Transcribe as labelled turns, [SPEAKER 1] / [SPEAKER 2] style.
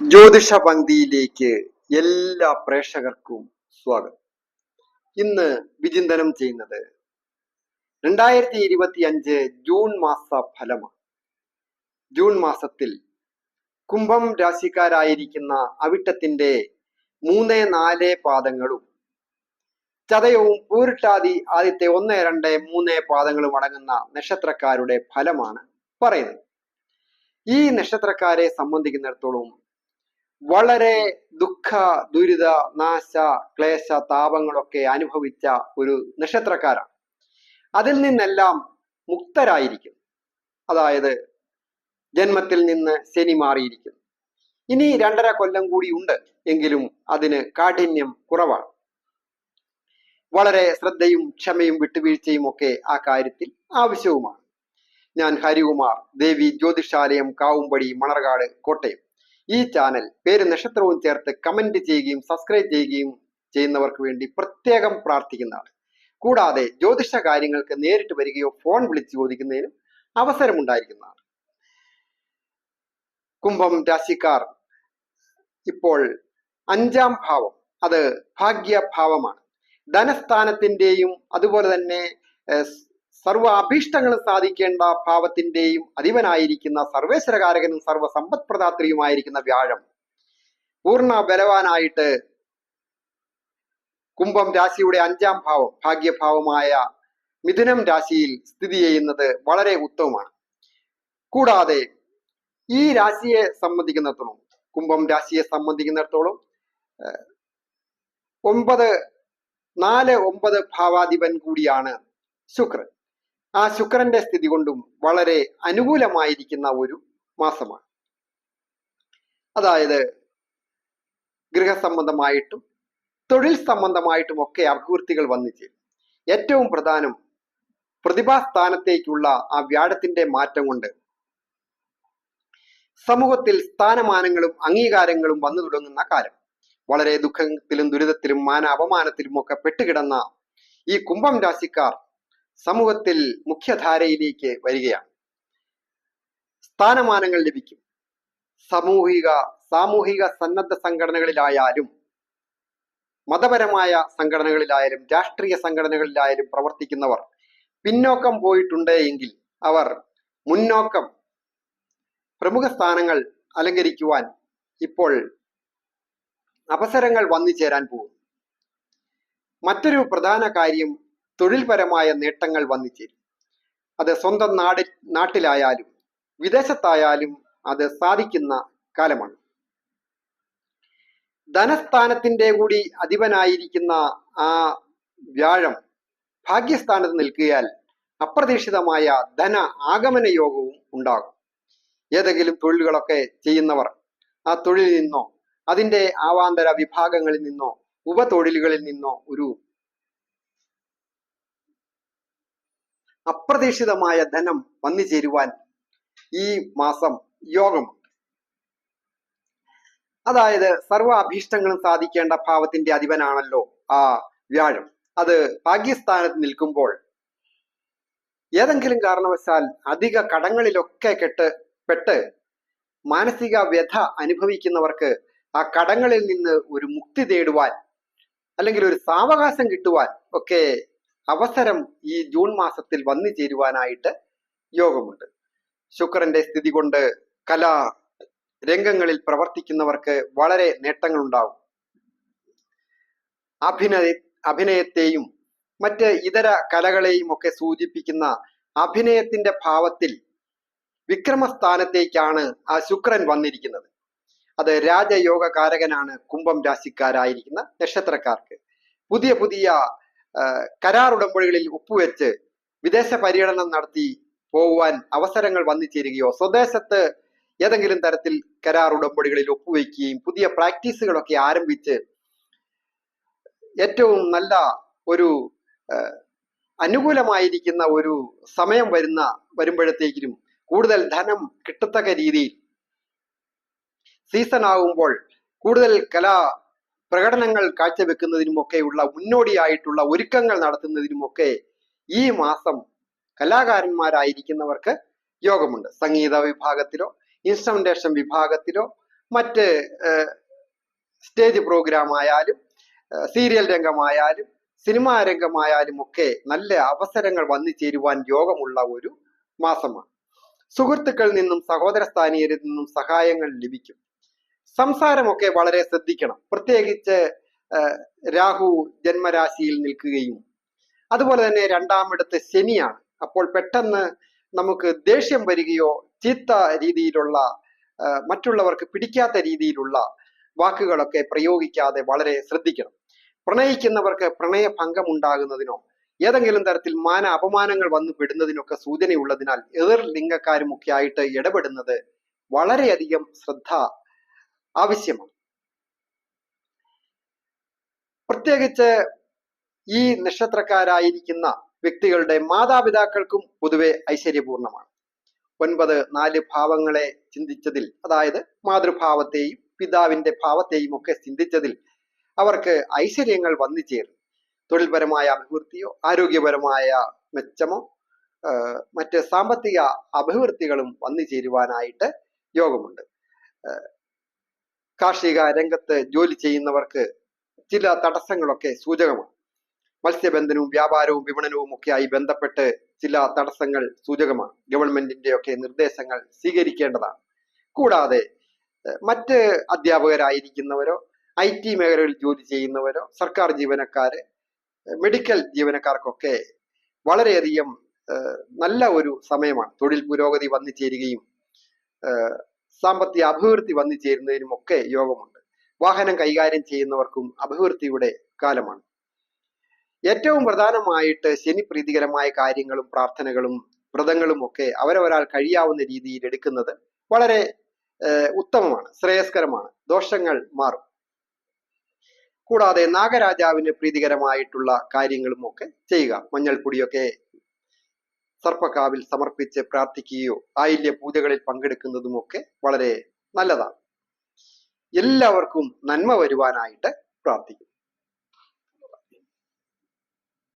[SPEAKER 1] ജ്യോതിഷ പങ്ക്തിയിലേക്ക് എല്ലാ പ്രേക്ഷകർക്കും സ്വാഗതം. ഇന്ന് വിചിന്തനം ചെയ്യുന്നത് രണ്ടായിരത്തി ഇരുപത്തി അഞ്ച് ജൂൺ മാസ ഫലമാണ്. ജൂൺ മാസത്തിൽ കുംഭം രാശിക്കാരായിരിക്കുന്ന അവിട്ടത്തിന്റെ മൂന്ന് നാല് പാദങ്ങളും ചതയവും പൂരിട്ടാതി ആദ്യത്തെ ഒന്ന് രണ്ട് മൂന്ന് പാദങ്ങളും അടങ്ങുന്ന നക്ഷത്രക്കാരുടെ ഫലമാണ് പറയുന്നത്. ഈ നക്ഷത്രക്കാരെ സംബന്ധിക്കുന്നിടത്തോളം വളരെ ദുഃഖ ദുരിത നാശ ക്ലേശ താപങ്ങളൊക്കെ അനുഭവിച്ച ഒരു നക്ഷത്രക്കാരാണ്. അതിൽ നിന്നെല്ലാം മുക്തരായിരിക്കും അതായത് ജന്മത്തിൽ നിന്ന് ശനി മാറിയിരിക്കും ഇനി രണ്ടര കൊല്ലം കൂടി ഉണ്ട് എങ്കിലും അതിന് കാഠിന്യം കുറവാണ്. വളരെ ശ്രദ്ധയും ക്ഷമയും വിട്ടുവീഴ്ചയും ഒക്കെ ആ കാര്യത്തിൽ ആവശ്യവുമാണ്. ഞാൻ ഹരികുമാർ ദേവി ജ്യോതിഷാലയം കാവുംപടി മണർകാട് കോട്ടയം. ഈ ചാനൽ പേര് നക്ഷത്രവും ചേർത്ത് കമന്റ് ചെയ്യുകയും സബ്സ്ക്രൈബ് ചെയ്യുകയും ചെയ്യുന്നവർക്ക് വേണ്ടി പ്രത്യേകം പ്രാർത്ഥിക്കുന്നതാണ്. കൂടാതെ ജ്യോതിഷ കാര്യങ്ങൾക്ക് നേരിട്ട് വരികയോ ഫോൺ വിളിച്ച് ചോദിക്കുന്നതിനും അവസരമുണ്ടായിരിക്കുന്നതാണ്. കുംഭം രാശിക്കാർ ഇപ്പോൾ അഞ്ചാം ഭാവം അത് ഭാഗ്യഭാവമാണ്. ധനസ്ഥാനത്തിന്റെയും അതുപോലെ തന്നെ ഏർ, സർവ അഭീഷ്ടങ്ങളും സാധിക്കേണ്ട ഭാവത്തിന്റെയും അധിപനായിരിക്കുന്ന സർവേശ്വരകാരകനും സർവ പ്രദാത്രിയുമായിരിക്കുന്ന വ്യാഴം. പൂർണ ബലവാനായിട്ട് കുംഭം രാശിയുടെ അഞ്ചാം ഭാവം ഭാഗ്യഭാവമായ മിഥുനം രാശിയിൽ സ്ഥിതി ചെയ്യുന്നത് വളരെ ഉത്തമമാണ്. കൂടാതെ ഈ രാശിയെ സംബന്ധിക്കുന്നിടത്തോളം കുംഭം രാശിയെ സംബന്ധിക്കുന്നിടത്തോളം ഒമ്പത് നാല് ഒമ്പത് ഭാവാധിപൻ കൂടിയാണ് ശുക്രൻ. ആ ശുക്രന്റെ സ്ഥിതി കൊണ്ടും വളരെ അനുകൂലമായിരിക്കുന്ന ഒരു മാസമാണ്. അതായത് ഗൃഹസംബന്ധമായിട്ടും തൊഴിൽ സംബന്ധമായിട്ടും ഒക്കെ അഭിവൃദ്ധികൾ വന്നു ചേരും. ഏറ്റവും പ്രധാനം പ്രതിഭാസ്ഥാനത്തേക്കുള്ള ആ വ്യാഴത്തിന്റെ മാറ്റം കൊണ്ട് സമൂഹത്തിൽ സ്ഥാനമാനങ്ങളും അംഗീകാരങ്ങളും വന്നു തുടങ്ങുന്ന കാലം. വളരെ ദുഃഖത്തിലും ദുരിതത്തിലും മാന അപമാനത്തിലും ഒക്കെ പെട്ടുകിടന്ന ഈ കുംഭം രാശിക്കാർ സമൂഹത്തിൽ മുഖ്യധാരയിലേക്ക് വരികയാണ്. സ്ഥാനമാനങ്ങൾ ലഭിക്കും. സാമൂഹിക സാമൂഹിക സന്നദ്ധ സംഘടനകളിലായാലും മതപരമായ സംഘടനകളിലായാലും രാഷ്ട്രീയ സംഘടനകളിലായാലും പ്രവർത്തിക്കുന്നവർ പിന്നോക്കം പോയിട്ടുണ്ട് എങ്കിൽ അവർ മുന്നോക്കം പ്രമുഖ സ്ഥാനങ്ങൾ അലങ്കരിക്കുവാൻ ഇപ്പോൾ അവസരങ്ങൾ വന്നു ചേരാൻ പോകും മറ്റൊരു പ്രധാന കാര്യം തൊഴിൽപരമായ നേട്ടങ്ങൾ വന്നിച്ചേരും. അത് സ്വന്തം നാട് നാട്ടിലായാലും വിദേശത്തായാലും അത് സാധിക്കുന്ന കാലമാണ്. ധനസ്ഥാനത്തിന്റെ കൂടി അധിപനായിരിക്കുന്ന ആ വ്യാഴം ഭാഗ്യസ്ഥാനത്ത് നിൽക്കിയാൽ അപ്രതീക്ഷിതമായ ധന ആഗമന യോഗവും ഉണ്ടാകും. ഏതെങ്കിലും തൊഴിലുകളൊക്കെ ചെയ്യുന്നവർ ആ തൊഴിലിൽ നിന്നോ അതിന്റെ ആവാന്തര വിഭാഗങ്ങളിൽ നിന്നോ ഉപതൊഴിലുകളിൽ നിന്നോ ഒരു അപ്രതീക്ഷിതമായ ധനം വന്നു ചേരുവാൻ ഈ മാസം യോഗമുണ്ട് അതായത് സർവ അഭീഷ്ടങ്ങളും സാധിക്കേണ്ട ഭാവത്തിന്റെ അധിപനാണല്ലോ ആ വ്യാഴം. അത് ഭാഗ്യസ്ഥാനത്ത് നിൽക്കുമ്പോൾ ഏതെങ്കിലും കാരണവശാൽ അധിക കടങ്ങളിലൊക്കെ കെട്ട് പെട്ട് മാനസിക വ്യഥ അനുഭവിക്കുന്നവർക്ക് ആ കടങ്ങളിൽ നിന്ന് ഒരു മുക്തി തേടുവാൻ അല്ലെങ്കിൽ ഒരു സാവകാശം കിട്ടുവാൻ ഒക്കെ അവസരം ഈ ജൂൺ മാസത്തിൽ വന്നു ചേരുവാനായിട്ട് യോഗമുണ്ട്. ശുക്രന്റെ സ്ഥിതി കൊണ്ട് കലാ രംഗങ്ങളിൽ പ്രവർത്തിക്കുന്നവർക്ക് വളരെ നേട്ടങ്ങൾ ഉണ്ടാവും അഭിനയ അഭിനയത്തെയും മറ്റ് ഇതര കലകളെയും ഒക്കെ സൂചിപ്പിക്കുന്ന അഭിനയത്തിന്റെ ഭാവത്തിൽ വിക്രമസ്ഥാനത്തേക്കാണ് ആ ശുക്രൻ വന്നിരിക്കുന്നത്. അത് രാജയോഗകാരകനാണ് കുംഭം രാശിക്കാരായിരിക്കുന്ന നക്ഷത്രക്കാർക്ക്. പുതിയ പുതിയ കരാർ ഉടമ്പടികളിൽ ഒപ്പുവെച്ച് വിദേശ പര്യടനം നടത്തി പോകുവാൻ അവസരങ്ങൾ വന്നു ചേരുകയോ സ്വദേശത്ത് ഏതെങ്കിലും തരത്തിൽ കരാർ ഉടമ്പടികളിൽ ഒപ്പുവെക്കുകയും പുതിയ പ്രാക്ടീസുകളൊക്കെ ആരംഭിച്ച് ഏറ്റവും നല്ല ഒരു അനുകൂലമായിരിക്കുന്ന ഒരു സമയം വരുന്ന വരുമ്പോഴത്തേക്കിനും കൂടുതൽ ധനം കിട്ടത്തക്ക രീതിയിൽ സീസൺ ആകുമ്പോൾ കൂടുതൽ കലാ പ്രകടനങ്ങൾ കാഴ്ചവെക്കുന്നതിനുമൊക്കെയുള്ള മുന്നോടിയായിട്ടുള്ള ഒരുക്കങ്ങൾ നടത്തുന്നതിനുമൊക്കെ ഈ മാസം കലാകാരന്മാരായിരിക്കുന്നവർക്ക് യോഗമുണ്ട്. സംഗീത വിഭാഗത്തിലോ ഇൻസ്ട്രുമെന്റേഷൻ വിഭാഗത്തിലോ മറ്റ് സ്റ്റേജ് പ്രോഗ്രാം ആയാലും സീരിയൽ രംഗമായാലും സിനിമാ രംഗമായാലും ഒക്കെ നല്ല അവസരങ്ങൾ വന്നു ചേരുവാൻ യോഗമുള്ള ഒരു മാസമാണ്. സുഹൃത്തുക്കളിൽ നിന്നും സഹോദര സ്ഥാനീയരിൽ നിന്നും സഹായങ്ങൾ ലഭിക്കും. സംസാരമൊക്കെ വളരെ ശ്രദ്ധിക്കണം. പ്രത്യേകിച്ച് രാഹു ജന്മരാശിയിൽ നിൽക്കുകയും. അതുപോലെ തന്നെ രണ്ടാമിടത്ത് ശനിയാണ്. അപ്പോൾ പെട്ടെന്ന് നമുക്ക് ദേഷ്യം വരികയോ ചീത്ത രീതിയിലുള്ള മറ്റുള്ളവർക്ക് പിടിക്കാത്ത രീതിയിലുള്ള വാക്കുകളൊക്കെ പ്രയോഗിക്കാതെ വളരെ ശ്രദ്ധിക്കണം. പ്രണയിക്കുന്നവർക്ക് പ്രണയഭംഗം ഉണ്ടാകുന്നതിനോ ഏതെങ്കിലും തരത്തിൽ മാന അപമാനങ്ങൾ വന്നു പെടുന്നതിനൊക്കെ സൂചനയുള്ളതിനാൽ എതിർ ലിംഗക്കാരുമൊക്കെ ആയിട്ട് ഇടപെടുന്നത് വളരെയധികം ശ്രദ്ധ ആവശ്യമാണ്. പ്രത്യേകിച്ച് ഈ നക്ഷത്രക്കാരായിരിക്കുന്ന വ്യക്തികളുടെ മാതാപിതാക്കൾക്കും പൊതുവെ ഐശ്വര്യപൂർണമാണ്. ഒൻപത് നാല് ഭാവങ്ങളെ ചിന്തിച്ചതിൽ അതായത് മാതൃഭാവത്തെയും പിതാവിന്റെ ഭാവത്തെയും ഒക്കെ ചിന്തിച്ചതിൽ അവർക്ക് ഐശ്വര്യങ്ങൾ വന്നു ചേരും തൊഴിൽപരമായ അഭിവൃദ്ധിയോ ആരോഗ്യപരമായ മെച്ചമോ മറ്റ് സാമ്പത്തിക അഭിവൃദ്ധികളും വന്നു ചേരുവാനായിട്ട് യോഗമുണ്ട്. കാർഷിക രംഗത്ത് ജോലി ചെയ്യുന്നവർക്ക് ചില തടസ്സങ്ങളൊക്കെ സൂചകമാണ്. മത്സ്യബന്ധനവും വ്യാപാരവും വിപണനവും ഒക്കെ ആയി ബന്ധപ്പെട്ട് ചില തടസ്സങ്ങൾ സൂചകമാണ്. ഗവൺമെന്റിന്റെ ഒക്കെ നിർദ്ദേശങ്ങൾ സ്വീകരിക്കേണ്ടതാണ്. കൂടാതെ മറ്റ് അധ്യാപകരായിരിക്കുന്നവരോ ഐ ടി മേഖലകളിൽ ജോലി ചെയ്യുന്നവരോ സർക്കാർ ജീവനക്കാര് മെഡിക്കൽ ജീവനക്കാർക്കൊക്കെ വളരെയധികം നല്ല ഒരു സമയമാണ്. തൊഴിൽ പുരോഗതി വന്നു ചേരുകയും സാമ്പത്തിക അഭിവൃദ്ധി വന്നു ചേരുന്നതിനും ഒക്കെ യോഗമുണ്ട്. വാഹനം കൈകാര്യം ചെയ്യുന്നവർക്കും അഭിവൃദ്ധിയുടെ കാലമാണ്. ഏറ്റവും പ്രധാനമായിട്ട് ശനി പ്രീതികരമായ കാര്യങ്ങളും പ്രാർത്ഥനകളും വ്രതങ്ങളും ഒക്കെ അവരവരാൾ കഴിയാവുന്ന രീതിയിൽ എടുക്കുന്നത് വളരെ ഉത്തമമാണ് ശ്രേയസ്കരമാണ്. ദോഷങ്ങൾ മാറും. കൂടാതെ നാഗരാജാവിന് പ്രീതികരമായിട്ടുള്ള കാര്യങ്ങളും ഒക്കെ ചെയ്യുക. മഞ്ഞൾപ്പൊടിയൊക്കെ സർപ്പക്കാവിൽ സമർപ്പിച്ച് പ്രാർത്ഥിക്കുകയോ ആയില്യ പൂജകളിൽ പങ്കെടുക്കുന്നതുമൊക്കെ വളരെ നല്ലതാണ്. എല്ലാവർക്കും നന്മ വരുവാനായിട്ട് പ്രാർത്ഥിക്കും